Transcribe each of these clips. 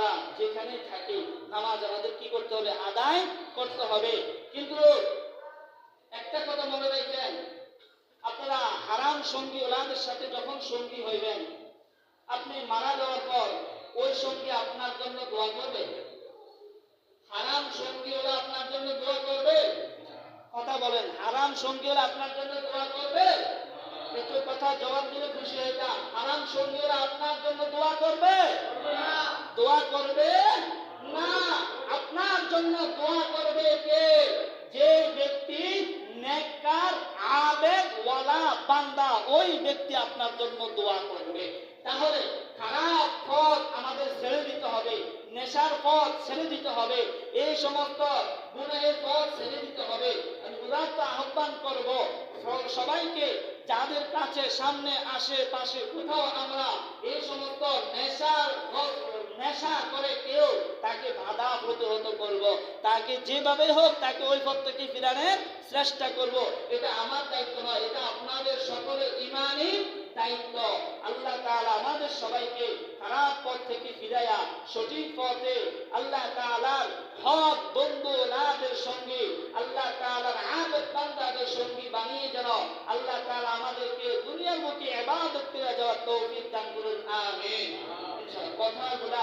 আমরা যেখানে থাকি, নামাজ আমাদের কি করতে হবে? আদায় করতে হবে। কিন্তু একটা কথা মনে রাখবেন, আপনারা হারাম সঙ্গী ওলাদের সাথে যখন সঙ্গী হইবেন, আপনি মারা যাওয়ার পর ওই সঙ্গী আপনার জন্য দোয়া করবে? হারাম সঙ্গী ওরা আপনার জন্য দোয়া করবে? কথা বলেন, হারাম সঙ্গী ওরা আপনার জন্য দোয়া করবে? একটু কথা জবাব দিলে খুশি যা হারাম সঙ্গী ওরা আপনার জন্য দোয়া করবে? দোয়া করবে? না, আপনার জন্য দোয়া করবে কে? যে ব্যক্তি নেককার, আবেগ বান্দা, ওই ব্যক্তি আপনার জন্য দোয়া করবে। তাহলে খারাপ পথ আমাদের ছেড়ে দিতে হবে, নেশার পথ ছেড়ে দিতে হবে, এই সমস্ত গুণের পথ ছেড়ে দিতে হবে। আমি আহ্বান করব, সবাইকে যাদের কাছে সামনে, আসে, পাশে কোথাও আমরা নেশা করে কেউ তাকে বাধা প্রতিহত করব, তাকে যেভাবে হোক তাকে ওই পথ থেকে ফিরানোর চেষ্টা করব এটা আমার দায়িত্ব নয়, এটা আপনাদের সকলের ইমানই দায়িত্ব আল্লাহ তাআলা আমাদের সবাইকে খারাপ পথ থেকে ফিরাইয়া, সঠিক পথে আল্লাহ তাআলার হক, বন্ধু নাদের সঙ্গে, আল্লাহ তাআলার আবেদ বান্দাদের সঙ্গী বানিয়ে যেন আল্লাহ তাআলা আমাদেরকে দুনিয়ার মুখে ইবাদত করে যাওয়ার তৌফিক দান করুন, আমিন। কথাগুলো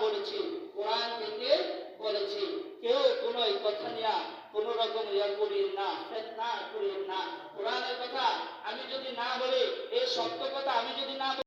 বলেছি, কোরআন থেকে বলেছি। কেউ কোনো কথা নিয়ে কোন রকম ইয়া করি না না করি না। কোরআনের কথা আমি যদি না বলি, এই সত্য কথা আমি যদি না